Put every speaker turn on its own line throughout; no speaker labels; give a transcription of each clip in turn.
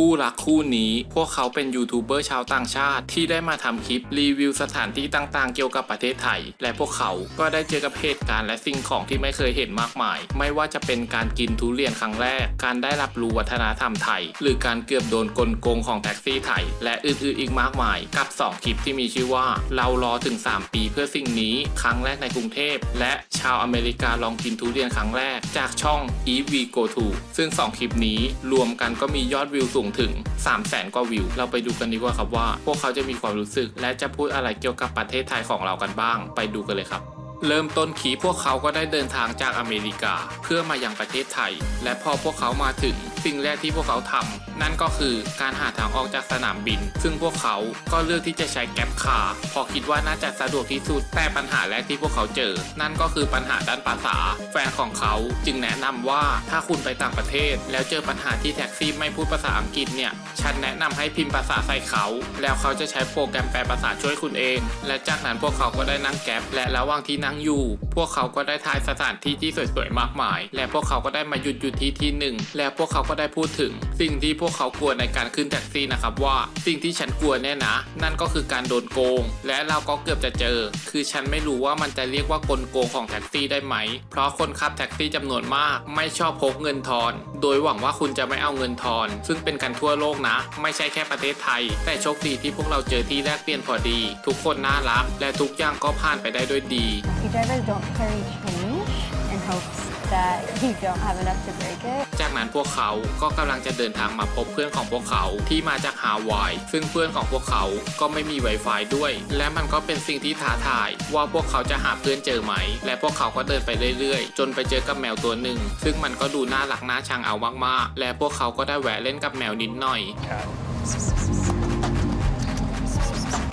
คู่รักคู่นี้ พวกเขาเป็นยูทูบเบอร์ชาวต่างชาติ ที่ได้มาทำคลิปรีวิวสถานที่ต่างๆ เกี่ยวกับประเทศไทย และพวกเขาก็ได้เจอกับเหตุการณ์และสิ่งของที่ไม่เคยเห็นมากมาย ไม่ว่าจะเป็นการกินทุเรียนครั้งแรก การได้รับรู้วัฒนธรรมไทย หรือการเกือบโดนกลโกงของแท็กซี่ไทย และอื่นๆอีกมากมาย กับ 2 คลิปที่มีชื่อว่า เรารอถึง 3 ปีเพื่อสิ่งนี้ครั้งแรกในกรุงเทพ และชาวอเมริกาลองกินทุเรียนครั้งแรก จากช่อง e v Go To ซึ่ง 2 คลิปนี้รวมกันก็มียอดวิวสูงถึง 3 0 0แสนกว่าวิว เราไปดูกันดีกว่าครับว่า พวกเขาจะมีความรู้สึก และจะพูดอะไรเกี่ยวกับประเทศไทยของเรากันบ้าง ไปดูกันเลยครับเริ่มต้นขีพวกเขาก็ได้เดินทางจากอเมริกา เพื่อมายังประเทศไทย และพอพวกเขามาถึง สิ่งแรกที่พวกเขาทำนั่นก็คือการหาทางออกจากสนามบิน ซึ่งพวกเขาก็เลือกที่จะใช้แก๊ปคาร์พอคิดว่าน่าจะสะดวกที่สุดแต่ปัญหาแรกที่พวกเขาเจอ นั่นก็คือปัญหาด้านภาษา แฟนของเขาจึงแนะนำว่าถ้าคุณไปต่างประเทศ แล้วเจอปัญหาที่แท็กซี่ไม่พูดภาษาอังกฤษเนี่ยฉันแนะนำให้พิมพ์ภาษาใส่เขา แล้วเขาจะใช้โปรแกรมแปลภาษาช่วยคุณเอง และจากนั้นพวกเขาก็ได้นั่งแก๊ปและระหว่างที่นั่งอยู่ พวกเขาก็ได้ทายสถานที่ที่สวยๆมากมาย และพวกเขาก็ได้มาหยุดอยู่ที่ที่หนึ่งและพวกเขาก็ได้พูดถึง สิ่งที่พวกเขากลัวในการขึ้นแท็กซี่นะครับว่าสิ่งที่ฉันกลัวเนี่ยนะ นั่นก็คือการโดนโกง และเราก็เกือบจะเจอ คือฉันไม่รู้ว่ามันจะเรียกว่ากลโกงของแท็กซี่ได้ไหม เพราะคนขับแท็กซี่จำนวนมาก ไม่ชอบพกเงินทอน โดยหวังว่าคุณจะไม่เอาเงินทอน ซึ่งเป็นกันทั่วโลกนะ ไม่ใช่แค่ประเทศไทย แต่โชคดีที่พวกเราเจอที่แลกเปลี่ยนพอดี ทุกคนน่ารักและทุกอย่างก็ผ่านไปได้ด้วยดี
Taxi drivers don't carry change that you don't have enough to break it.
จากนั้นพวกเขาก็กำลังจะเดินทางมาพบเพื่อนของพวกเขาที่มาจากฮาวาย ซึ่งเพื่อนของพวกเขาก็ไม่มี Wi-Fi ด้วย และมันก็เป็นสิ่งที่ท้าทาย ว่าพวกเขาจะหาเพื่อนเจอไหม และพวกเขาก็เดินไปเรื่อยๆ จนไปเจอกับแมวตัวหนึ่ง ซึ่งมันก็ดูน่ารักน่าชังเอามากๆ และพวกเขาก็ได้แวะเล่นกับแมวนิดหน่อย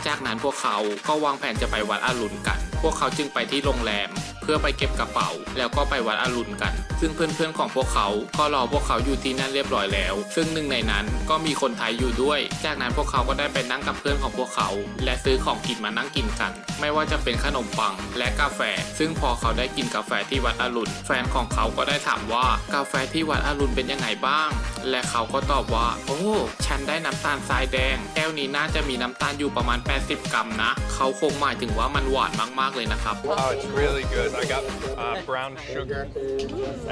จากนั้นพวกเขาก็วางแผนจะไปวัดอรุณกัน พวกเขาจึงไปที่โรงแรม เพื่อไปเก็บกระเป๋า แล้วก็ไปวัดอรุณกัน ซึ่งเพื่อนๆของพวกเขาก็รอพวกเขาอยู่ที่นั่นเรียบร้อยแล้ว ซึ่งหนึ่งในนั้นก็มีคนไทยอยู่ด้วย จากนั้นพวกเขาก็ได้ไปนั่งกับเพื่อนของพวกเขา และซื้อของกินมานั่งกินกัน ไม่ว่าจะเป็นขนมปังและกาแฟ ซึ่งพอเขาได้กินกาแฟที่วัดอรุณแฟนของเขาก็ได้ถามว่ากาแฟที่วัดอรุณเป็นยังไงบ้าง และเขาก็ตอบว่า โอ้ ฉันได้น้ำตาลทรายแดง แก้วนี้น่าจะมีน้ำตาลอยู่ประมาณ 80 กรัมนะ เขาคงหมายถึงว่ามันหวานมากๆเลยนะครับ
Oh, it's really good. I got uh, brown sugar,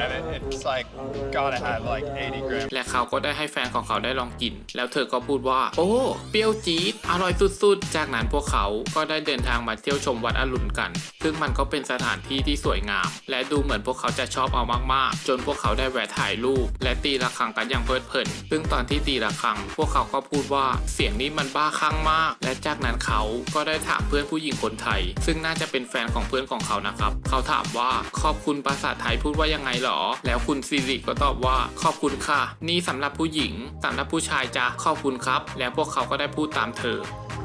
and it, it's like gotta have like 80 grams.
และเขาก็ได้ให้แฟนของเขาได้ลองกิน แล้วเธอก็พูดว่า โอ้ เปรี้ยวจี๊ด อร่อยสุดๆ จากนั้นพวกเขาก็ได้เดินทางมาเที่ยวชมวัดอรุณกัน ซึ่งมันก็เป็นสถานที่ที่สวยงาม และดูเหมือนพวกเขาจะชอบเอามากๆ จนพวกเขาได้แวะถ่ายรูป และตีระฆังกันอย่างเพลิดเพลิน ซึ่งตอนที่ตีระฆัง พวกเขาก็พูดว่าเสียงนี้มันบ้าคลั่งมาก และจากนั้นเขาก็ได้ถามเพื่อนผู้หญิงคนไทย ซึ่งน่าจะเป็นแฟนของเพื่อนของเขานะครับเขาถามว่าขอบคุณภาษาไทยพูดว่ายังไงหรอ แล้วคุณซิริก็ตอบว่าขอบคุณค่ะ นี่สำหรับผู้หญิงสำหรับผู้ชายจ้ะขอบคุณครับ แล้วพวกเขาก็ได้พูดตามเธอ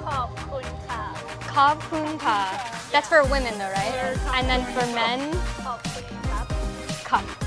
ขอบ
คุณค่ะ ขอบคุณค่ะ
That's for women though, right? And then for men, khop.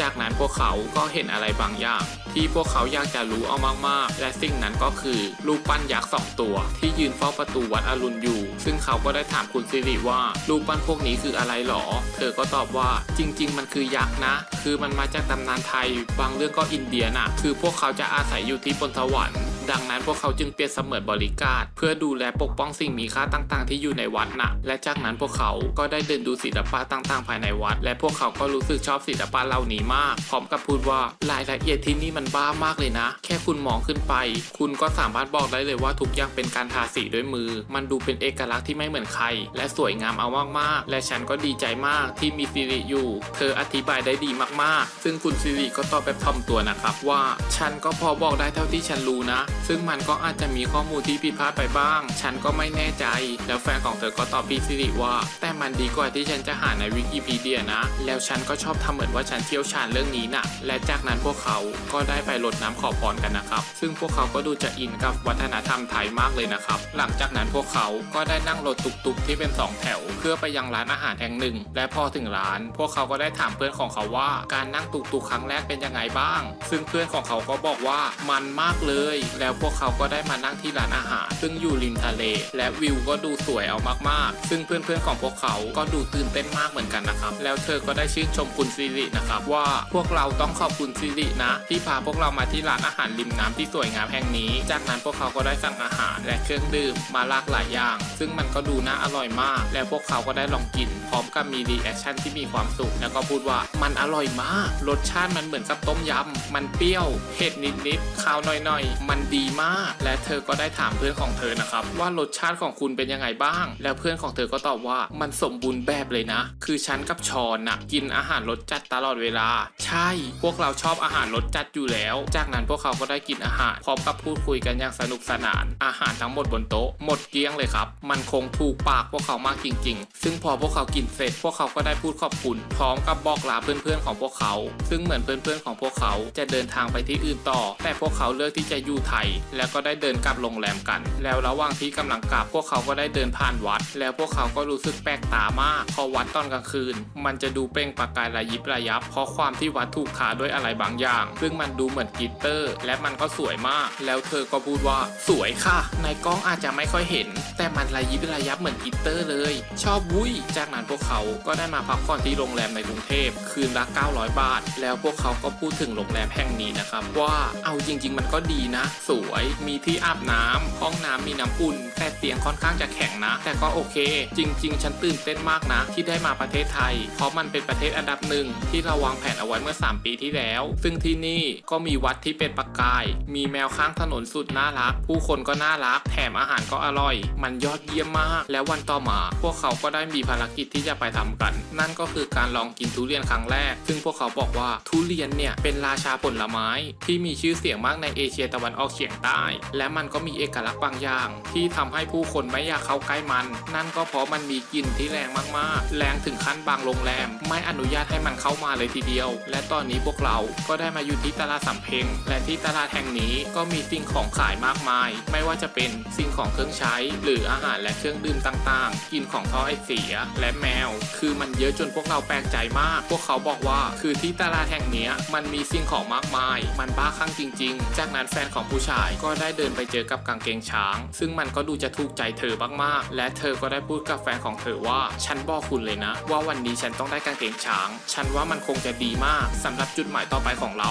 จากนั้นพวกเขาก็เห็นอะไรบางอย่าง ที่พวกเขาอยากจะรู้เอามากๆ และสิ่งนั้นก็คือรูปปั้นยักษ์สองตัว ที่ยืนเฝ้าประตูวัดอรุณอยู่ ซึ่งเขาก็ได้ถามคุณสิริว่ารูปปั้นพวกนี้คืออะไรหรอ เธอก็ตอบว่าจริง ๆ มันคือยักษ์นะ คือมันมาจากตำนานไทย บางเรื่องก็อินเดียน่ะ คือพวกเขาจะอาศัยอยู่ที่บนสวรรค์ ดังนั้นพวกเขาจึงเปรียบเสมือนบริการ เพื่อดูแลปกป้องสิ่งมีค่าต่างๆ ที่อยู่ในวัดนะและจากนั้นพวกเขาก็ได้เดินดูศิลปะต่างๆ ภายในวัด และพวกเขาก็รู้สึกชอบศิลปะเหล่านี้มาก พร้อมกับพูดว่ารายละเอียดที่นี่มันบ้ามากเลยนะ แค่คุณมองขึ้นไป คุณก็สามารถบอกได้เลยว่าทุกอย่างเป็นการทาสีด้วยมือ มันดูเป็นเอกลักษณ์ที่ไม่เหมือนใคร และสวยงามเอามากๆ และฉันก็ดีใจมากที่มีซิริอยู่ เธออธิบายได้ดีมากๆ ซึ่งคุณซิริก็ตอบแบบถ่อมตัวนะครับว่า ฉันก็พอบอกได้เท่าที่ฉันรู้นะ ซึ่งมันก็อาจจะมีข้อมูลที่ผิดพลาดไปบ้าง ฉันก็ไม่แน่ใจ แล้วแฟนของเธอก็ตอบพี่ซิริว่า แต่มันดีกว่าที่ฉันจะหาในวิกิพีเดียนะ แล้วฉันก็ชอบทำเหมือนว่าฉันเชี่ยวชาญเรื่องนี้นะและจากนั้นพวกเขาก็ได้ไปรดน้ำขอพรกันนะครับ ซึ่งพวกเขาก็ดูจะอินกับวัฒนธรรมไทยมากเลยนะครับ หลังจากนั้นพวกเขาก็ได้นั่งรถตุกๆที่เป็นสองแถว เพื่อไปยังร้านอาหารแห่งหนึ่ง และพอถึงร้าน พวกเขาก็ได้ถามเพื่อนของเขาว่า การนั่งตุกๆครั้งแรกเป็นยังไงบ้าง ซึ่งเพื่อนของเขาก็บอกว่ามันมากเลย แล้วพวกเขาก็ได้มานั่งที่ร้านอาหาร ซึ่งอยู่ริมทะเล และวิวก็ดูสวยเอามากๆ ซึ่งเพื่อนๆของพวกเขาก็ดูตื่นเต้นมากเหมือนกันนะครับ แล้วเธอก็ได้ชื่นชมคุณซิรินะครับว่าพวกเราต้องขอบคุณซิรินะ ที่พาพวกเรามาที่ร้านอาหารริมน้ำที่สวยงามแห่งนี้ จากนั้นพวกเขาก็ได้สั่งอาหารและเครื่องดื่มมาหลากหลายอย่าง ซึ่งมันก็ดูน่าอร่อยมาก และพวกเขาก็ได้ลองกิน พร้อมกับมีรีแอคชั่นที่มีความสุข แล้วก็พูดว่ามันอร่อยมาก รสชาติมันเหมือนกับต้มยำมันเปรี้ยวเผ็ดนิดๆคาวหน่อยๆ มันดีมาก และเธอก็ได้ถามเพื่อนของเธอนะครับ ว่ารสชาติของคุณเป็นยังไงบ้าง แล้วเพื่อนของเธอก็ตอบว่ามันสมบูรณ์แบบเลยนะ คือฉันกับชอนน่ะกินอาหารรสจัดตลอดเวลา ใช่ พวกเราชอบอาหารรสจัดอยู่แล้ว จากนั้นพวกเขาก็ได้กินอาหารพร้อมกับพูดคุยกันอย่างสนุกสนาน อาหารทั้งหมดบนโต๊ะหมดเกลี้ยงเลยครับ มันคงถูกปากพวกเขามากจริง ๆ ซึ่งพอพวกเขากินเสร็จ พวกเขาก็ได้พูดขอบคุณพร้อมกับบอกลาเพื่อนๆของพวกเขา ซึ่งเหมือนเพื่อนๆของพวกเขาจะเดินทางไปที่อื่นต่อ แต่พวกเขาเลือกที่จะอยู่ไทยแล้วก็ได้เดินกลับโรงแรมกัน แล้วระหว่างที่กำลังกลับพวกเขาก็ได้เดินผ่านวัด แล้วพวกเขาก็รู้สึกแปลกตามากเพราะวัดตอนกลางคืน มันจะดูเปล่งประกายระยิบระยับ เพราะความที่วัดถูกขาด้วยอะไรบางอย่าง ซึ่งมันดูเหมือนกิตเตอร์ และมันก็สวยมาก แล้วเธอก็พูดว่าสวยค่ะ ในกล้องอาจจะไม่ค่อยเห็น แต่มันระยิบระยับเหมือนกิตเตอร์เลย ชอบวุ้ย จากนั้นพวกเขาก็ได้มาพักผ่อนที่โรงแรมในกรุงเทพคืนละ 900 บาท แล้วพวกเขาก็พูดถึงโรงแรมแห่งนี้นะครับว่าเอาจริง ๆ มันก็ดีนะ สวย มีที่อาบน้ำห้องน้ำมีน้ำอุ่น แต่เตียงค่อนข้างจะแข็งนะ แต่ก็โอเค จริง ๆ ฉันตื่นเต้นมากนะ ที่ได้มาประเทศไทย เพราะมันเป็นประเทศอันดับหนึ่งที่เราวางแผนเอาไว้เมื่อ 3 ปีที่แล้ว ซึ่งที่นี่ก็มีวัดที่เป็นประกาย มีแมวข้างถนนสุดน่ารัก ผู้คนก็น่ารัก แถมอาหารก็อร่อยมันยอดเยี่ยมมาก แล้ววันต่อมา พวกเขาก็ได้มีภารกิจที่จะไปทำกัน นั่นก็คือการลองกินทุเรียนครั้งแรก ซึ่งพวกเขาบอกว่าทุเรียนเนี่ยเป็นราชาผลไม้ ที่มีชื่อเสียงมากในเอเชียตะวันออกเฉียงใต้ และมันก็มีเอกลักษณ์บางอย่าง ที่ทำให้ผู้คนไม่อยากเข้าใกล้มัน นั่นก็เพราะมันมีกลิ่นที่แรงมากๆ แรงถึงขั้นบางโรงแรม ไม่อนุญาตให้มันเข้ามาเลยทีเดียว และตอนนี้พวกเราก็ได้มาอยู่ที่ตลาดสำเพ็งและที่ตลาดแห่งนี้ก็มีสิ่งของขายมากมาย ไม่ว่าจะเป็นสิ่งของเครื่องใช้หรืออาหารและเครื่องดื่มต่างๆ กินของท่อไอเสียและแมว คือมันเยอะจนพวกเราแปลกใจมาก พวกเขาบอกว่า คือที่ตลาดแห่งนี้มันมีสิ่งของมากมาย มันบ้าคลั่งจริง ๆ จากนั้นแฟนของผู้ชายก็ได้เดินไปเจอกับกางเกงช้าง ซึ่งมันก็ดูจะถูกใจเธอมากๆ และเธอก็ได้พูดกับแฟนของเธอว่า ฉันบอกคุณเลยนะ ว่าวันนี้ฉันต้องได้กางเกงช้าง ฉันว่ามันคงจะดีมากสำหรับจุดหมายต่อไปของเรา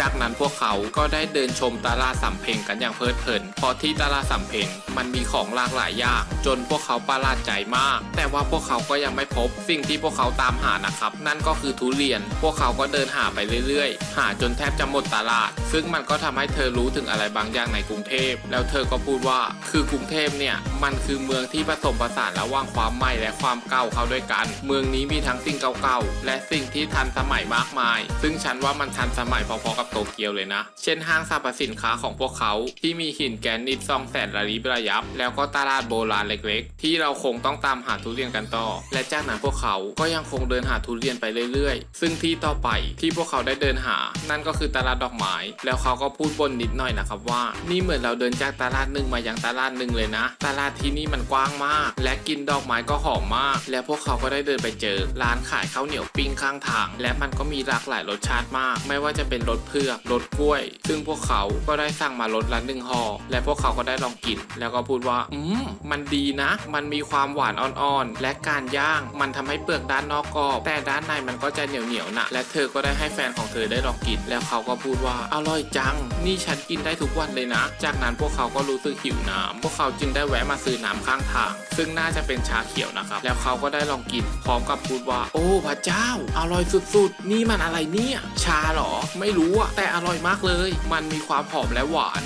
จากนั้นพวกเขาก็ได้เดินชมตลาดสำเพ็งกันอย่างเพลิดเพลินเพราะที่ตลาดสำเพ็งมันมีของหลากหลายอย่าง จนพวกเขาประหลาดใจมาก แต่ว่าพวกเขาก็ยังไม่พบ สิ่งที่พวกเขาตามหานะครับ นั่นก็คือทุเรียน พวกเขาก็เดินหาไปเรื่อยๆ หาจนแทบจะหมดตลาด ซึ่งมันก็ทำให้เธอรู้ถึงอะไรบางอย่างในกรุงเทพ แล้วเธอก็พูดว่า คือกรุงเทพเนี่ย มันคือเมืองที่ผสมผสานระหว่างความใหม่และความเก่าเข้าด้วยกัน เมืองนี้มีทั้งสิ่งเก่าๆ และสิ่งที่ทันสมัยมากมาย ซึ่งฉันว่ามันทันสมัยพอๆกับโตเกียวเลยนะ เช่นห้างสรรพสินค้าของพวกเขา ที่มีหินแกรนิตซองแสนระริบระยับ แล้วก็ตลาดโบราณเล็กๆ ที่เราคงต้องตามหาทุเรียนกันต่อ และจากนั้นพวกเขาก็ยังคงเดินหาทุเรียนไปเรื่อยๆ ซึ่งที่ต่อไปที่พวกเขาได้เดินหา นั่นก็คือตลาดดอกไม้แล้วเขาก็พูดบนนิดหน่อยนะครับว่า นี่เหมือนเราเดินจากตลาดหนึ่งมายังตลาดหนึ่งเลยนะ ตลาดที่นี่มันกว้างมาก และกินดอกไม้ก็หอมมาก และพวกเขาก็ได้เดินไปเจอ ร้านขายข้าวเหนียวปิ้งข้างทาง และมันก็มีหลากหลายรสชาติมาก ไม่ว่าจะเป็นรสเผือกรสกล้วย ซึ่งพวกเขาก็ได้สั่งมารสละหนึ่งห่อและพวกเขาก็ได้ลองกิน แล้วก็พูดว่า อืมมันดีนะ มันมีความหวานอ่อนๆและการย่างมันทำให้เปลือกด้านนอกกรอบแต่ด้านในมันก็จะเหนียวๆนะและเธอก็ได้ให้แฟนของเธอได้ลองกิน แล้วเขาก็พูดว่าอร่อยจัง นี่ฉันกินได้ทุกวันเลยนะ จากนั้นพวกเขาก็รู้สึกหิวน้ำพวกเขาจึงได้แวะมาซื้อน้ำข้างทาง ซึ่งน่าจะเป็นชาเขียวนะครับ แล้วเขาก็ได้ลองกิน พร้อมกับพูดว่า โอ้พระเจ้า อร่อยสุดๆ นี่มันอะไรเนี่ย ชาเหรอ ไม่รู้อะแต่อร่อยมากเลย มันมีความหอมและหวาน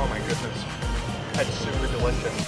Oh my goodness.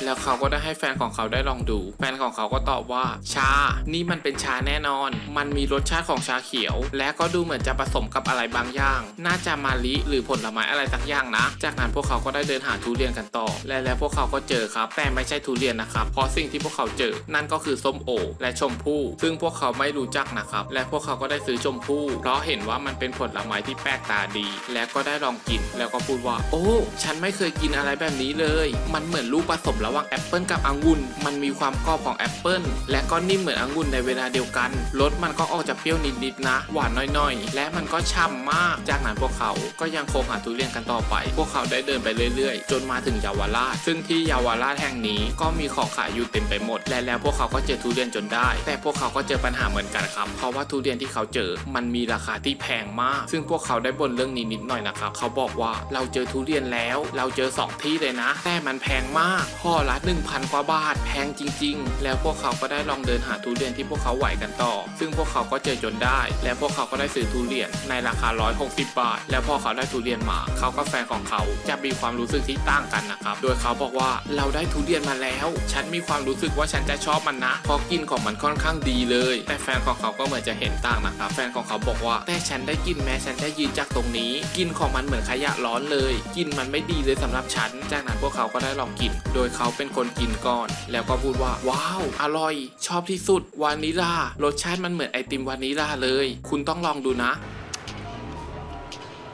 แล้วเขาก็ได้ให้แฟนของเขาได้ลองดู แฟนของเขาก็ตอบว่า ชา นี่มันเป็นชาแน่นอน มันมีรสชาติของชาเขียว และก็ดูเหมือนจะผสมกับอะไรบางอย่าง น่าจะมาลิหรือผลไม้อะไรสักอย่างนะ จากนั้นพวกเขาก็ได้เดินหาทุเรียนกันต่อ และแล้วพวกเขาก็เจอครับ แต่ไม่ใช่ทุเรียนนะครับ เพราะสิ่งที่พวกเขาเจอ นั่นก็คือส้มโอ และชมพู่ ซึ่งพวกเขาไม่รู้จักนะครับ และพวกเขาก็ได้ซื้อชมพู่เพราะเห็นว่ามันเป็นผลไม้ที่แปลกตาดี และก็ได้ลองกิน แล้วก็พูดว่า โอ้ ฉันไม่เคยกินอะไรแบบนี้เลยมันเหมือนลูกผสมระหว่างแอปเปิลกับองุ่น มันมีความกรอบของแอปเปิลและก็นิ่มเหมือนองุ่นในเวลาเดียวกัน รสมันก็ออกจะเปรี้ยวนิดๆนะ หวานน้อยๆ และมันก็ฉ่ำมาก จากนั้นพวกเขาก็ยังคงหาทุเรียนกันต่อไป พวกเขาได้เดินไปเรื่อยๆ จนมาถึงเยาวราช ซึ่งที่เยาวราชแห่งนี้ก็มีของขายอยู่เต็มไปหมด และแล้วพวกเขาก็เจอทุเรียนจนได้ แต่พวกเขาก็เจอปัญหาเหมือนกันครับ เพราะว่าทุเรียนที่เขาเจอ มันมีราคาที่แพงมาก ซึ่งพวกเขาได้บ่นเรื่องนี้นิดหน่อยนะครับ เขาบอกว่าเราเจอทุเรียนแล้ว เราเจอสองที่เลยนะ แต่มันแพงมากห่อละ1,000กว่าบาทแพงจริง ๆ แล้วพวกเขาก็ได้ลองเดินหาทุเรียนที่พวกเขาไหวกันต่อ ซึ่งพวกเขาก็เจอจนได้ และพวกเขาก็ได้ซื้อทุเรียนในราคา 160 บาท แล้วพอเขาได้ทุเรียนมา เขากับแฟนของเขาจะมีความรู้สึกที่ต่างกันนะครับ โดยเขาบอกว่าเราได้ทุเรียนมาแล้ว ฉันมีความรู้สึกว่าฉันจะชอบมันนะเพราะกินของมันค่อนข้างดีเลย แต่แฟนของเขาก็เหมือนจะเห็นต่างนะครับ แฟนของเขาบอกว่า แต่ฉันได้กินแม้ฉันจะยืนจากตรงนี้ กินของมันเหมือนขยะร้อนเลย กินมันไม่ดีเลยสำหรับฉัน จากนั้นพวกเขาก็ได้ลองกิน โดยเขาเป็นคนกินก่อน แล้วก็พูดว่า ว้าว อร่อย ชอบที่สุด วานิลารสชาติมันเหมือนไอติมวานิลาเลย คุณต้องลองดูนะ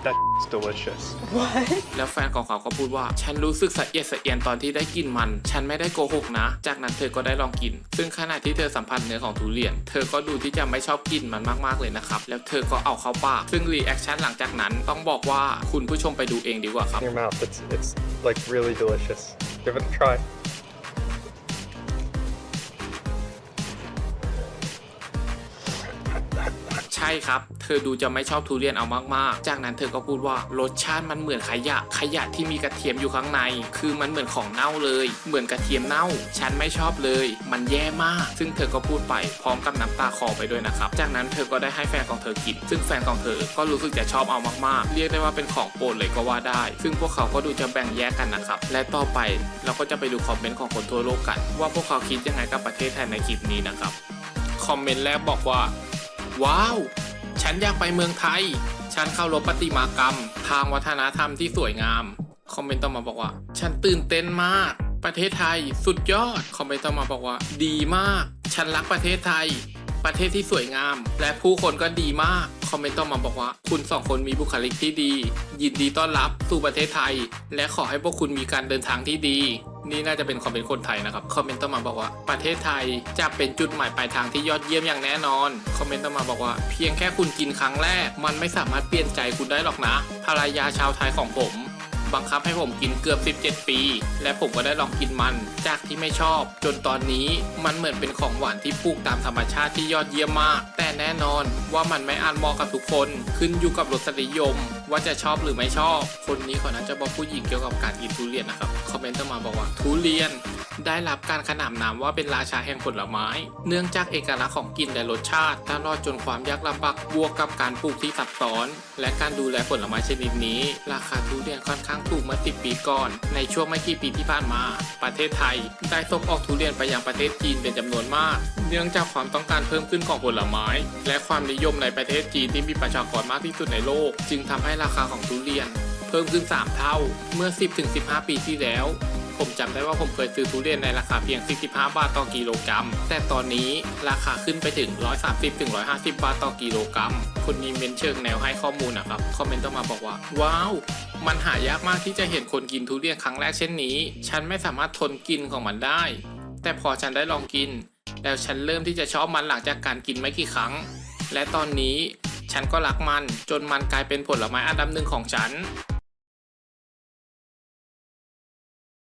That's delicious.
แล้วแฟนของเขาก็พูดว่า ฉันรู้สึกสะเอียดสะเอียนตอนที่ได้กินมัน ฉันไม่ได้โกหกนะ จากนั้นเธอก็ได้ลองกิน ซึ่งขณะที่เธอสัมผัสเนื้อของทุเรียน เธอก็ดูที่จะไม่ชอบกินมันมากๆเลยนะครับ แล้วเธอก็เอาเข้าปาก ซึ่งรีแอคชั่นหลังจากนั้นต้องบอกว่าคุณผู้ชมไปดูเองดีกว่าครับ
In your mouth, it's it's like really delicious. Give it a try.
ช่ครับ เธอดูจะไม่ชอบทุเรียนเอามากๆ จากนั้นเธอก็พูดว่ารสชาติมันเหมือนขยะ ขยะที่มีกระเทียมอยู่ข้างใน คือมันเหมือนของเน่าเลย เหมือนกระเทียมเน่า ฉันไม่ชอบเลย มันแย่มาก ซึ่งเธอก็พูดไปพร้อมกับน้ำตาคอไปด้วยนะครับ จากนั้นเธอก็ได้ให้แฟนของเธอกิน ซึ่งแฟนของเธอก็รู้สึกจะชอบเอามากๆ เรียกได้ว่าเป็นของโปรดเลยก็ว่าได้ ซึ่งพวกเขาก็ดูจะแบ่งแยกกันนะครับ และต่อไปเราก็จะไปดูคอมเมนต์ของคนทั่วโลกกัน ว่าพวกเขาคิดยังไงกับประเทศไทยในคลิปนี้นะครับ คอมเมนต์แรกบอกว่า ว้าว ฉันอยากไปเมืองไทย ฉันเข้ารบประติมากรรม ทางวัฒนธรรมที่สวยงาม คอมเมนต์ต่อมาบอกว่า ฉันตื่นเต้นมาก ประเทศไทยสุดยอด คอมเมนต์ต่อมาบอกว่า ดีมาก ฉันรักประเทศไทย ประเทศที่สวยงาม และผู้คนก็ดีมาก คอมเมนต์ต่อมาบอกว่า คุณสองคนมีบุคลิกที่ดี ยินดีต้อนรับสู่ประเทศไทย และขอให้พวกคุณมีการเดินทางที่ดี นี่น่าจะเป็นคอมเมนต์คนไทยนะครับ คอมเมนต์ต่อมาบอกว่าประเทศไทยจะเป็นจุดหมายปลายทางที่ยอดเยี่ยมอย่างแน่นอน คอมเมนต์ต่อมาบอกว่า เพียงแค่คุณกินครั้งแรก มันไม่สามารถเปลี่ยนใจคุณได้หรอกนะภรรยาชาวไทยของผม บังคับให้ผมกินเกือบ 17 ปี และผมก็ได้ลองกินมัน จากที่ไม่ชอบ จนตอนนี้มันเหมือนเป็นของหวานที่ปลูกตามธรรมชาติที่ยอดเยี่ยมมาก แต่แน่นอนว่ามันไม่อานเหมาะกับทุกคน ขึ้นอยู่กับรสนิยม ว่าจะชอบหรือไม่ชอบ คนนี้เขาน่าจะบอกผู้หญิงเกี่ยวกับการกินทุเรียนนะครับคอมเมนต์มาบอกว่าทุเรียน ได้รับการขนานนามว่าเป็นราชาแห่งผลไม้ เนื่องจากเอกลักษณ์ของกลิ่นและรสชาติตลอดจนความยากลำบากบวกกับการปลูกที่ซับซ้อน และการดูแลผลไม้ชนิดนี้ ราคาทุเรียนค่อนข้างถูกเมื่อ10ปีก่อน ในช่วงไม่กี่ปีที่ผ่านมา ประเทศไทย ได้ส่งออกทุเรียนไปยังประเทศจีนเป็นจำนวนมาก เนื่องจากความต้องการเพิ่มขึ้นของผลไม้ และความนิยมในประเทศจีนที่มีประชากรมากที่สุดในโลก จึงทำให้ราคาของทุเรียน เพิ่มขึ้น 3 เท่า เมื่อ 10-15 ปีที่แล้ว ผมจำได้ว่าผมเคยซื้อทุเรียนในราคาเพียง 45 บาทต่อกิโลกรัม แต่ตอนนี้ราคาขึ้นไปถึง 130-150 บาทต่อกิโลกรัม คนนี้เมนเชิงแนวให้ข้อมูลนะครับ คอมเมนต์ต้องมาบอกว่า ว้าวมันหายากมากที่จะเห็นคนกินทุเรียนครั้งแรกเช่นนี้ ฉันไม่สามารถทนกินของมันได้ แต่พอฉันได้ลองกิน แล้วฉันเริ่มที่จะชอบมันหลังจากการกินไม่กี่ครั้ง และตอนนี้ฉันก็รักมันจนมันกลายเป็นผลไม้อันดับหนึ่งของฉัน